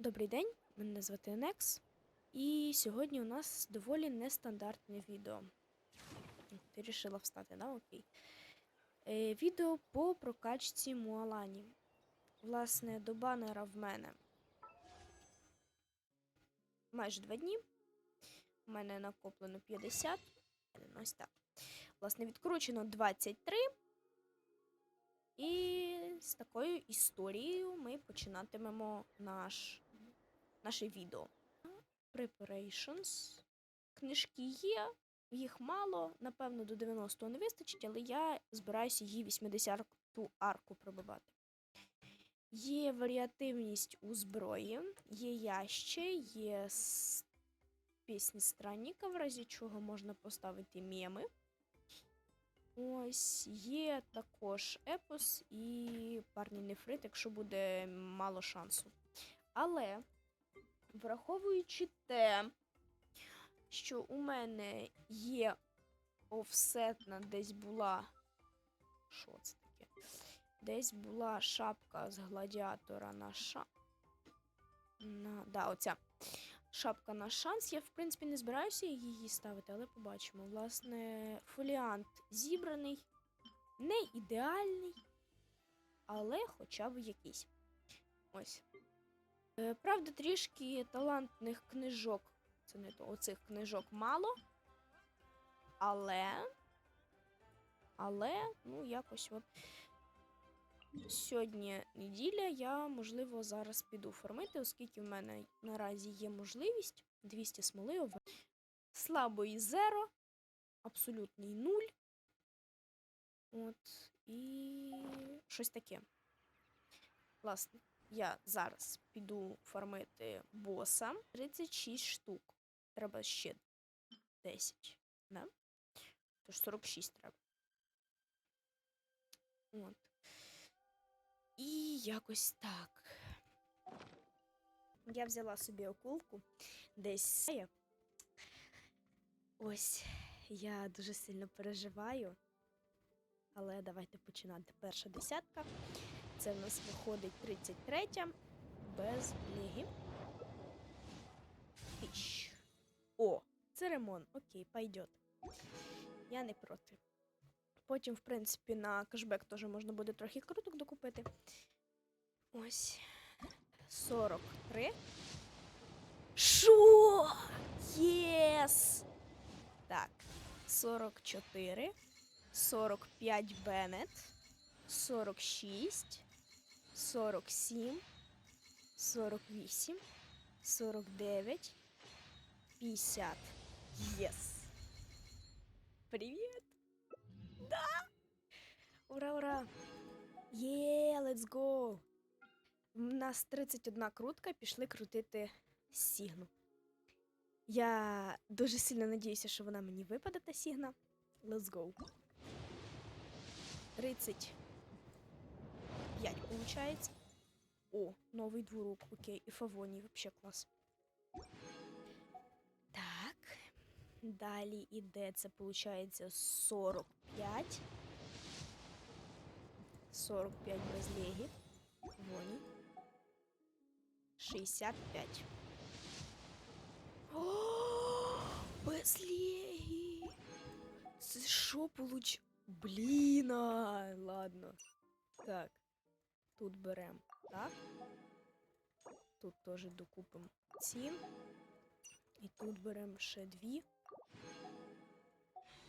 Добрий день, мене звати Некс. І сьогодні у нас доволі нестандартне відео. Ти вирішила встати, да? Окей. Е, відео по прокачці Муалані. Власне, до банера в мене майже два дні. У мене накоплено 50. Ось так. Власне, відкручено 23. І з такою історією ми починатимемо наш, наше відео. Preparations. Книжки є, їх мало, напевно, до 90-го не вистачить, але я збираюся її 80-ту арку пробивати. Є варіативність у зброї, є яще, є пісні странника, в разі чого можна поставити меми. Ось є також епос і парний нефрит, якщо буде мало шансу. Але, враховуючи те, що у мене є офсетна десь була. Що це таке? Десь була шапка з гладіатора на ша. На... Да, оця шапка на шанс. Я, в принципі, не збираюся її ставити, але побачимо. Власне, фоліант зібраний, не ідеальний, але хоча б якийсь. Ось. Е, Правда, трішки талантних книжок. Це не то, оцих книжок мало. Але. Але, ну, якось от. Сьогодні неділя, я, можливо, зараз піду фармити, оскільки в мене наразі є можливість 200 смоли ов- слабої зеро, абсолютний нуль. От, і щось таке. Власне, я зараз піду фармити боса 36 штук. Треба ще 10, да? Тож 46 треба. От. І якось так. Я взяла собі окулку десь. Ось, я дуже сильно переживаю. Але давайте починати. Перша десятка. Це в нас виходить 33 без ліги. Тищ. О, це ремон. Окей, пойдет. Я не проти. Потім, в принципі, на кешбек теж можна буде трохи круток докупити. Ось. 43. Шо? Єс! Так. 44. 45 Беннет. 46. 47. 48. 49. 50. Єс! Привіт! Да! Ура, ура! Є, let's go! У нас 31 крутка, пішли крутити Сігну. Я дуже сильно надіюся, що вона мені випаде та Сігна. Let's go. 35 получається. О, новий двурук, окей, і Фавоній, вообще клас. Так. Далі іде, це виходить 45. 45 без легі. Воні. 65. О, без легі. Це що получ... Блін, ладно. Так. Тут беремо. Так. Тут теж докупимо ці. І тут беремо ще дві.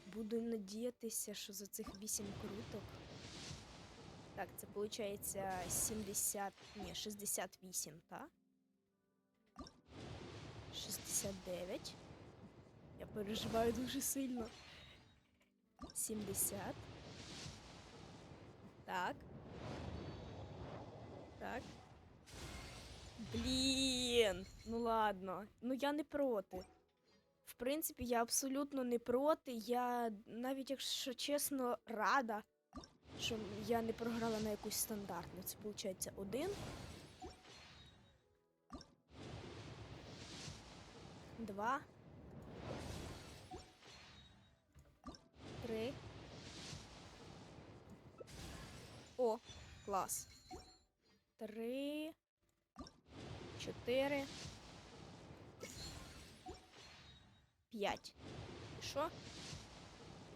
Буду надіятися, що за цих 8 круток. Так, це виходить 70. Ні, 68, так? 69. Я переживаю дуже сильно. 70. Так. Так. Блін. Ну ладно. Ну я не проти. В принципі, я абсолютно не проти. Я навіть, якщо чесно, рада що я не програла на якусь стандартну. Це виходить один. Два. Три. О, клас. Три. чотири. П'ять. І що?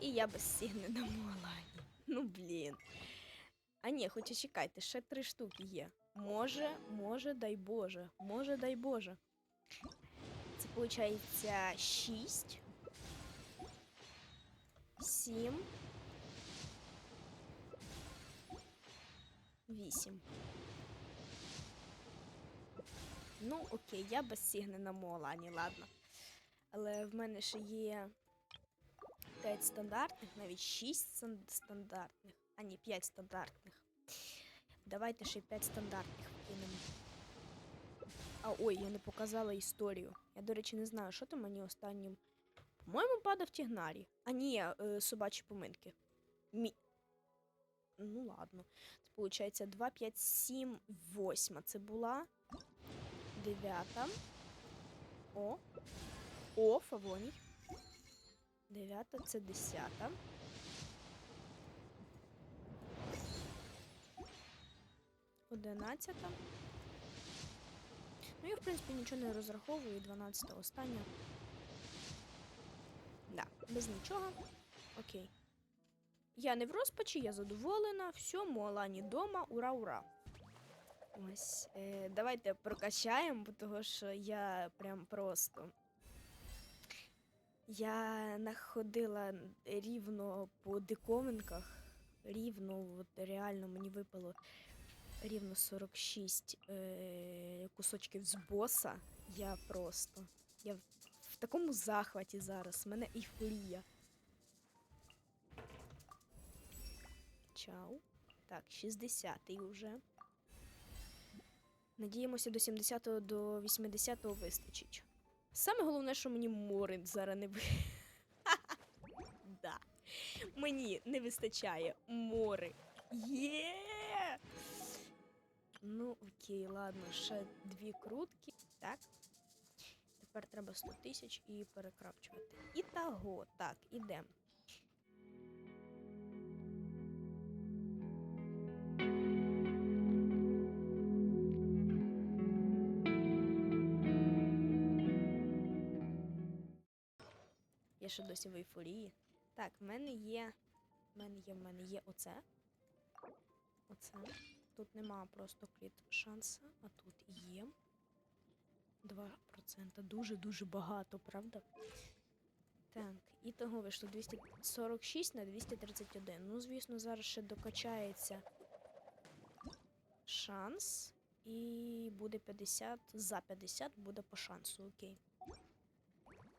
І я без на Муалані. Ну блін. А ні, хоча чекайте, ще три штуки є. Може, може, дай Боже. Може, дай Боже. Це виходить 6. 7. 8. Ну, окей, я без сігни на Молані, ладно. Але в мене ще є 5 стандартних, навіть 6 стандартних, а ні, 5 стандартних. Давайте ще 5 стандартних вкинемо. А ой, я не показала історію. Я, до речі, не знаю, що там мені останнім. По-моєму, падав Тігнарі. А ні, е, собачі поминки. Мі... Ну ладно. Це виходить 2, 5, 7, 8. Це була. Дев'ята. О. О, Фавоній. Дев'ята це десята. Одинадцята. Ну, я, в принципі, нічого не розраховую. 12 остання. Да, без нічого. Окей. Я не в розпачі, я задоволена. Все, Муалані дома. Ура, ура. Ось. Е, давайте прокачаємо, того що я прям просто. Я находила рівно по диковинках. Рівно, от реально мені випало рівно 46 е, кусочків з боса. Я просто. Я в, в такому захваті зараз. В мене ейфорія. Чау. Так, 60-й уже. Надіємося, до 70-го, до 80-го вистачить. Саме головне, що мені море зараз не да. Мені не вистачає море. Є! Ну, окей, ладно, ще дві крутки. Так. Тепер треба 100 тисяч і перекрапчувати. І того, так, ідемо. Ще досі в ейфорії. Так, в мене є. В мене є, в мене є оце. Оце. Тут нема просто кріт шанса, а тут є. 2%. Дуже-дуже багато, правда? Так, і того вийшло 246 на 231. Ну, звісно, зараз ще докачається шанс. І буде 50. За 50 буде по шансу, окей.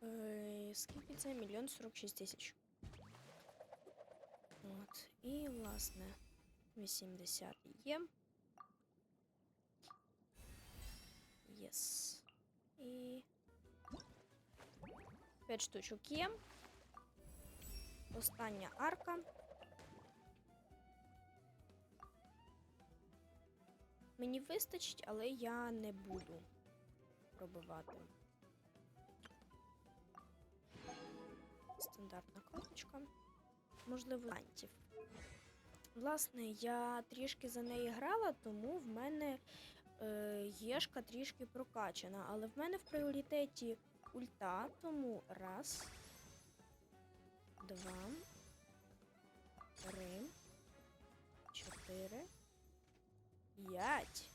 Е, скільки це? Мільйон 46 тисяч. От. І, власне, 80 є. Єс. І 5 штучок є. Остання арка. Мені вистачить, але я не буду пробивати. Стандартна карточка. Можливо, антів. Власне, я трішки за неї грала, тому в мене е, єшка трішки прокачана. Але в мене в пріоритеті ульта, тому раз, два, три, чотири, п'ять.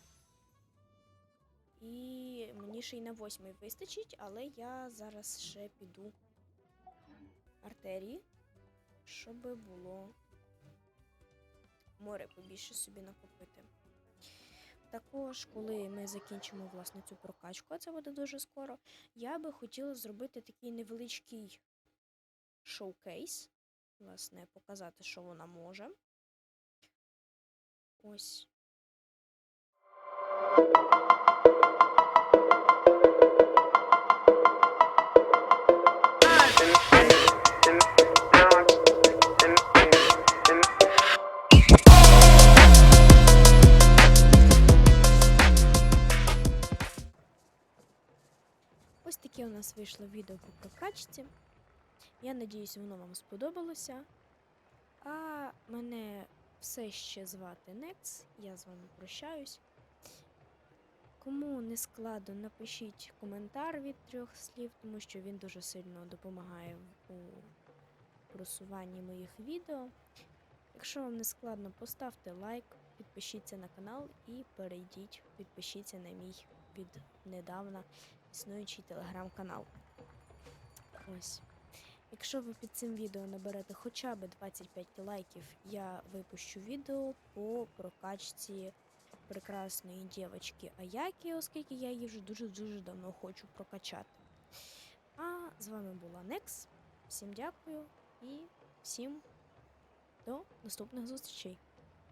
І мені ще й на восьмий вистачить, але я зараз ще піду артерії, щоб було море побільше собі накопити. Також, коли ми закінчимо власне цю прокачку, а це буде дуже скоро, я би хотіла зробити такий невеличкий шоукейс. Власне, показати, що вона може. Ось. Нас вийшло відео по прокачці. Я надіюсь, воно вам сподобалося. А мене все ще звати Некс. Я з вами прощаюсь. Кому не складно, напишіть коментар від трьох слів, тому що він дуже сильно допомагає у просуванні моїх відео. Якщо вам не складно, поставте лайк, підпишіться на канал і перейдіть, підпишіться на мій віднедавна існуючий телеграм-канал. Ось. Якщо ви під цим відео наберете хоча б 25 лайків, я випущу відео по прокачці прекрасної дівчинки Аякі, оскільки я її вже дуже-дуже давно хочу прокачати. А з вами була Некс. Всім дякую і всім до наступних зустрічей.